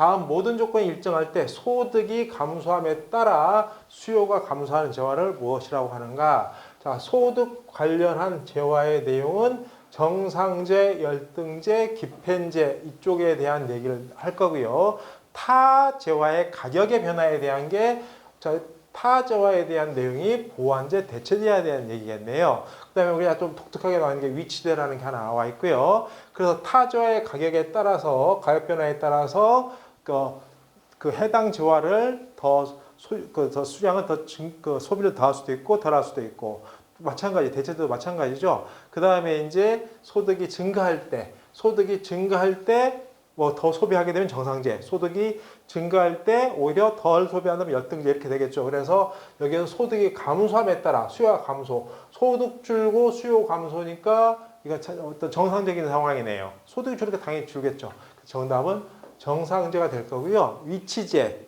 다음 모든 조건이 일정할 때 소득이 감소함에 따라 수요가 감소하는 재화를 무엇이라고 하는가? 자, 소득 관련한 재화의 내용은 정상제, 열등제, 기펜제 이쪽에 대한 얘기를 할 거고요. 타 재화의 가격의 변화에 대한 게 자, 타 재화에 대한 내용이 보완제, 대체제에 대한 얘기겠네요. 그 다음에 우리가 좀 독특하게 나오는 게 위치제라는 게 하나 나와 있고요. 그래서 타 재화의 가격에 따라서 가격 변화에 따라서 그, 그 해당 재화를 더, 소, 그, 더 수량을 더 증, 그 소비를 더할 수도 있고 덜 할 수도 있고 마찬가지 대체도 마찬가지죠. 그 다음에 이제 소득이 증가할 때 소득이 증가할 때 뭐 더 소비하게 되면 정상제, 소득이 증가할 때 오히려 덜 소비한다면 열등제 이렇게 되겠죠. 그래서 여기는 소득이 감소함에 따라 수요가 감소, 소득 줄고 수요 감소니까 이거 참 어떤 정상적인 상황이네요. 소득이 줄니까 당연히 줄겠죠. 정답은 정상제가 될 거고요. 위치제,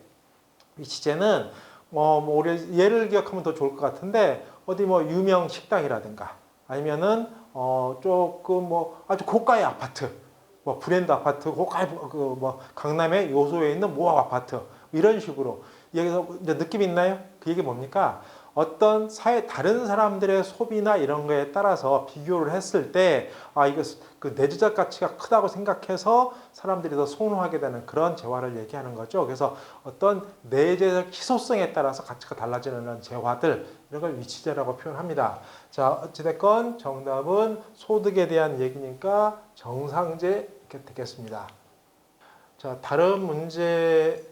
위치제는 어, 뭐 우리 예를 기억하면 더 좋을 것 같은데 어디 뭐 유명 식당이라든가 아니면은 어 조금 뭐 아주 고가의 아파트 뭐 브랜드 아파트 고가의 그뭐 강남의 요소에 있는 모아 아파트 이런 식으로 여기서 느낌 있나요? 그 얘기 뭡니까? 어떤 사회 다른 사람들의 소비나 이런 거에 따라서 비교를 했을 때 아 이거 그 내재적 가치가 크다고 생각해서 사람들이 더 선호하게 되는 그런 재화를 얘기하는 거죠. 그래서 어떤 내재적 희소성에 따라서 가치가 달라지는 재화들 이런 걸 위치제라고 표현합니다. 자 어찌됐건 정답은 소득에 대한 얘기니까 정상제 이렇게 되겠습니다. 자 다른 문제